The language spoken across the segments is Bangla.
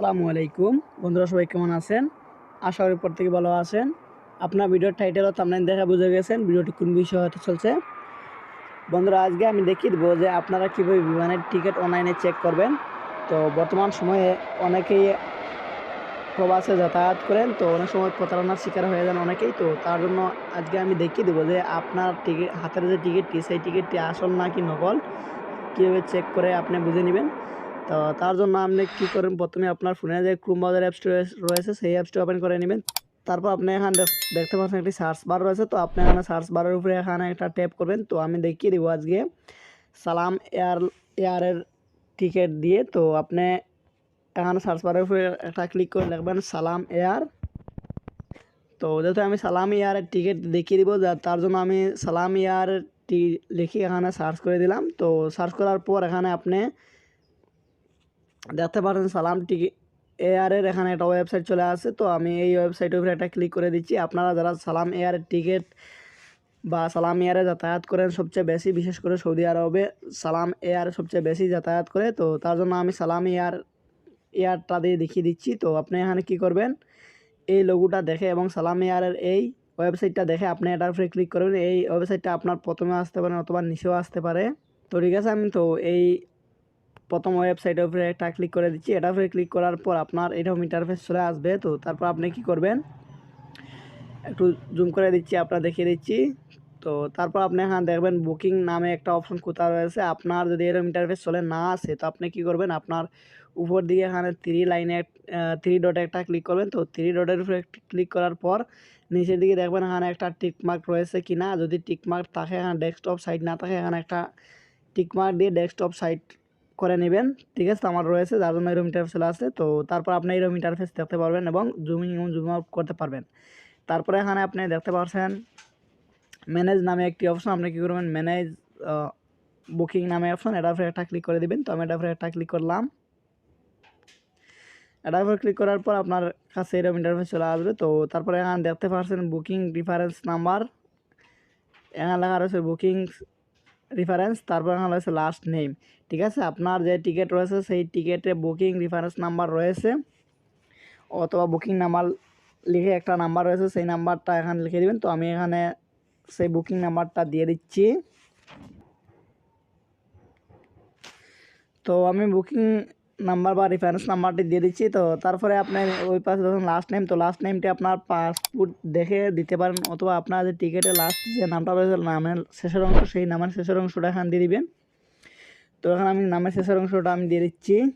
আসসালামু আলাইকুম। বন্ধুরা, সবাই কেমন আছেন? আশা করি প্রত্যেকে ভালো আছেন। আপনার ভিডিওর টাইটেল আপনার দেখা বুঝে গেছেন ভিডিওটি কোন বিষয় হতে চলছে। বন্ধুরা, আজকে আমি দেখিয়ে দেবো যে আপনারা কীভাবে বিমানের টিকিট অনলাইনে চেক করবেন। তো বর্তমান সময়ে অনেকেই প্রবাসে যাতায়াত করেন, তো অনেক সময় প্রতারণার শিকার হয়ে যান অনেকেই। তো তার জন্য আজকে আমি দেখিয়ে দেবো যে আপনার টিকিট হাতের যে টিকিটটি, সেই টিকিটটি আসল নাকি নকল? কীভাবে চেক করে আপনি বুঝে নেবেন? তো তার জন্য আপনি কী করেন? প্রথমে আপনার ফোনে যে ক্রোম ব্রাউজার অ্যাপসটি রয়েছে, সেই অ্যাপসটি ওপেন করে নেবেন। তারপর আপনি এখানে দেখ- দেখতে পাচ্ছেন একটি সার্চ বার রয়েছে, তো আপনি এখানে সার্চ বারের উপরে এখানে একটা ট্যাপ করবেন। তো আমি দেখিয়ে দেবো আজকে সালাম এয়ার, এয়ারের টিকিট দিয়ে। তো আপনি এখানে সার্চ বারের উপরে একটা ক্লিক করে লিখবেন সালাম এয়ার। তো যেহেতু আমি সালাম এয়ারের টিকিট দেখিয়ে দিব তার জন্য আমি সালাম এয়ারের টি, লিখে এখানে সার্চ করে দিলাম। তো সার্চ করার পর এখানে আপনি দেখতে পারেন, সালাম টিকিট এয়ারের এখানে একটা ওয়েবসাইট চলে আসে। তো আমি এই ওয়েবসাইটের উপরে একটা ক্লিক করে দিচ্ছি। আপনারা যারা সালাম এয়ারের টিকিট বা সালাম এয়ারে যাতায়াত করেন, সবচেয়ে বেশি, বিশেষ করে সৌদি আরবে, সালাম এয়ার সবচেয়ে বেশি যাতায়াত করে। তো তার জন্য আমি সালাম এয়ার, এয়ারটা দিয়ে দেখিয়ে দিচ্ছি। তো আপনি এখানে কি করবেন? এই লোগোটা দেখে এবং সালাম এয়ারের এই ওয়েবসাইটটা দেখে আপনি এটার উপরে ক্লিক করবেন। এই ওয়েবসাইটটা আপনার প্রথমে আসতে পারে অথবা নিচেও আসতে পারে। তো ঠিক আছে আমি, তো এই প্রথম ওয়েবসাইটের উপরে একটা ক্লিক করে দিচ্ছি। এটার উপরে ক্লিক করার পর আপনার এরকম ইন্টারফেস চলে আসবে। তো তারপর আপনি কি করবেন? একটু জুম করে দিচ্ছি, আপনার দেখিয়ে দিচ্ছি। তো তারপর আপনি এখানে দেখবেন বুকিং নামে একটা অপশন কোথাও রয়েছে। আপনার যদি এরকম ইন্টারফেস চলে না আসে, তো আপনি কি করবেন? আপনার উপর দিকে এখানে থ্রি লাইনে থ্রি ডটে একটা ক্লিক করবেন। তো থ্রি ডটের উপরে ক্লিক করার পর নিচের দিকে দেখবেন এখানে একটা টিকমার্ক রয়েছে কি না যদি টিকমার্ক থাকে, এখানে ডেস্কটপ সাইট না থাকে, এখানে একটা টিকমার্ক দিয়ে ডেস্কটপ সাইট করে নেবেন, ঠিক আছে? আমার রয়েছে, যার জন্য এরম ইন্টারফেস আসছে তো তারপর আপনি এরম ইন্টারফেস দেখতে পারবেন এবং জুমিং এবং জুম আউট করতে পারবেন। তারপরে এখানে আপনি দেখতে পাচ্ছেন ম্যানেজ নামে একটি অপশন আপনি কী করবেন? ম্যানেজ বুকিং নামে অপশন এটার উপরে একটা ক্লিক করে দিবেন। তো আমি উপরে একটা ক্লিক করলাম। এটার উপরে ক্লিক করার পর আপনার কাছে এরকম ইন্টারফেস চলে আসবে। তো তারপরে এখানে দেখতে পাচ্ছেন বুকিং রেফারেন্স নাম্বার এখানে লেখা রয়েছে বুকিং রেফারেন্স তারপর এখানে রয়েছে লাস্ট নেম ঠিক আছে? আপনার যে টিকিট রয়েছে, সেই টিকিটে বুকিং রেফারেন্স নাম্বার রয়েছে, অথবা বুকিং নাম্বার লিখে একটা নাম্বার রয়েছে, সেই নাম্বারটা এখানে লিখে দেবেন। তো আমি এখানে সেই বুকিং নাম্বারটা দিয়ে দিচ্ছি। তো আমি বুকিং নাম্বার বা রেফারেন্স নাম্বারটি দিয়ে দিচ্ছি। তো তারপরে আপনার ওই পাশে যখন লাস্ট নেম তো লাস্ট নেমটি আপনার পাসপোর্ট দেখে দিতে পারেন অথবা আপনার যে টিকিটের লাস্ট যে নামটা রয়েছে, নামের শেষের অংশ, সেই নামের শেষের অংশটা এখানে দিয়ে দিবেন। তো এখানে আমি নামের শেষের অংশটা আমি দিয়ে দিচ্ছি।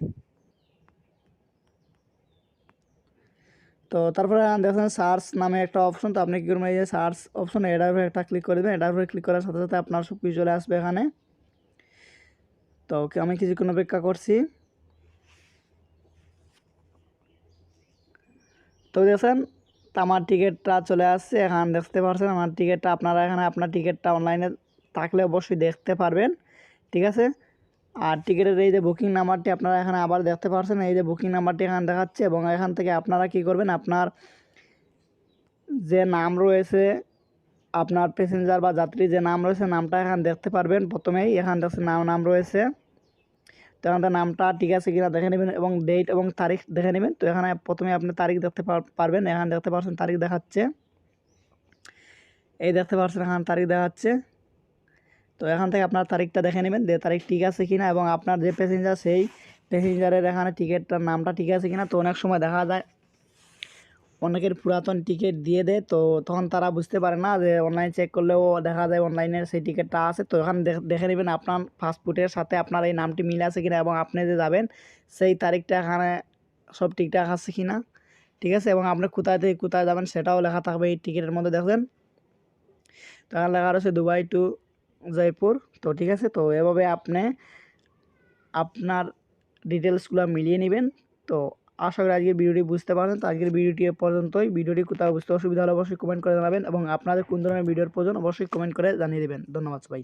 তো তারপরে দেখেন সার্চ নামে একটা অপশন তো আপনি কী করবেন, এই যে সার্চ অপশন এটার উপরে একটা ক্লিক করে দেবেন, এটার উপরে ক্লিক করার সাথে সাথে আপনার সব কিছু চলে আসবে এখানে। তো কি- আমি কিছুক্ষণ অপেক্ষা করছি। তো দেখছেন আমার টিকিটটা চলে আসছে, এখানে দেখতে পাচ্ছেন আমার টিকিটটা আপনারা এখানে আপনার টিকিটটা অনলাইনে থাকলে অবশ্যই দেখতে পারবেন, ঠিক আছে? আর টিকিটের এই যে বুকিং নাম্বারটি আপনারা এখানে আবার দেখতে পাচ্ছেন এই যে বুকিং নাম্বারটি এখানে দেখাচ্ছে এবং এখান থেকে আপনারা কি করবেন, আপনার যে নাম রয়েছে, আপনার প্যাসেঞ্জার বা যাত্রী যে নাম রয়েছে, নামটা এখানে দেখতে পারবেন প্রথমেই। এখানে দেখছে নাম নাম রয়েছে। তো নামটা ঠিক আছে কিনা দেখে নেবেন এবং ডেট এবং তারিখ দেখে নেবেন। তো এখানে প্রথমে আপনি তারিখ দেখতে পার- পারবেন, এখানে দেখতে পাচ্ছেন তারিখ দেখাচ্ছে। এই দেখতে পাচ্ছেন এখানে তারিখ দেখাচ্ছে। তো এখান থেকে আপনার তারিখটা দেখে নেবেন যে তারিখ ঠিক আছে কিনা এবং আপনার যে প্যাসেঞ্জার সেই প্যাসেঞ্জারের এখানে টিকিটটার নামটা ঠিক আছে কিনা। তো অনেক সময় দেখা যায় অনেকের পুরাতন টিকিট দিয়ে দেয়, তো তখন তারা বুঝতে পারে না যে অনলাইন চেক করলেও দেখা যায় অনলাইনে সেই টিকিটটা আছে। তো এখানে দেখ- নেবেন আপনার পাসপোর্টের সাথে আপনার এই নামটি মিল আছে কিনা এবং আপনি যে যাবেন, সেই তারিখটা এখানে সব ঠিকঠাক আছে কিনা, ঠিক আছে? এবং আপনি কোথায় থেকে কোথায় যাবেন সেটাও লেখা থাকবে এই টিকিটের মধ্যে দেখবেন তো এখানে লেখা রয়েছে দুবাই টু জয়পুর তো ঠিক আছে? তো এভাবে আপনি আপনার ডিটেলসগুলো মিলিয়ে নেবেন, তো আশা করি আজকের ভিডিওটি বুঝতে পারেন তো আজকের ভিডিওটি এ পর্যন্তই। ভিডিওটি কোথাও বুঝতে অসুবিধা হলে অবশ্যই কমেন্ট করে জানাবেন এবং আপনাদের কোন ধরনের ভিডিওর প্রয়োজন অবশ্যই কমেন্ট করে জানিয়ে দেবেন। ধন্যবাদ সবাই